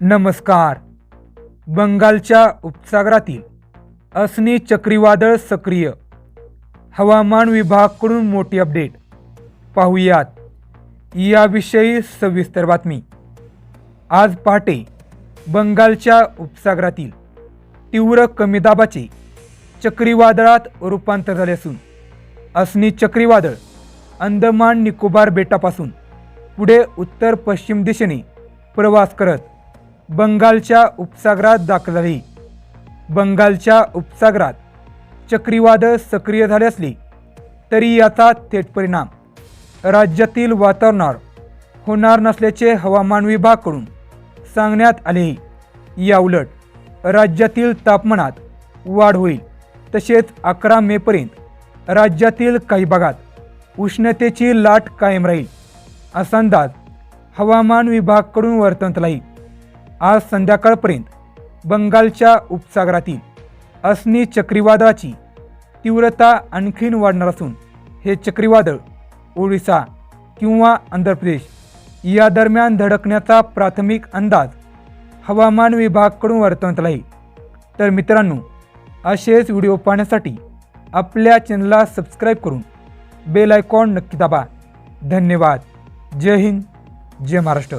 नमस्कार. बंगालच्या उपसागरातील असनी चक्रीवादळ सक्रिय. हवामान विभागाकडून मोठी अपडेट. पाहूयात. याविषयी सविस्तर बातमी. आज पहाटे बंगालच्या उपसागरातील तीव्र कमी दाबाचे चक्रीवादळात रूपांतर झाले असून असनी चक्रीवादळ अंदमान निकोबार बेटापासून पुढे उत्तर पश्चिम दिशेने प्रवास करत बंगालच्या उपसागरात दाखल बंगालच्या उपसागरात चक्रीवादळ सक्रिय झाले असले तरी याचा थेट परिणाम राज्यातील वातावरणावर होणार नसल्याचे हवामान विभागाकडून सांगण्यात आले याउलट राज्यातील तापमानात वाढ होईल तसेच अकरा मेपर्यंत राज्यातील काही भागात उष्णतेची लाट कायम राहील असा अंदाज हवामान विभागाकडून वर्तवण्यात आला आज संध्याकाळपर्यंत बंगालच्या उपसागरातील असनी चक्रीवादळाची तीव्रता आणखीन वाढणार असून हे चक्रीवादळ ओडिसा किंवा आंध्र प्रदेश या दरम्यान धडकण्याचा प्राथमिक अंदाज हवामान विभागाकडून वर्तवण्यात आला आहे. तर मित्रांनो असेच व्हिडिओ पाहण्यासाठी आपल्या चॅनलला सबस्क्राईब करून बेल आयकॉन नक्की दाबा. धन्यवाद. जय हिंद. जय महाराष्ट्र.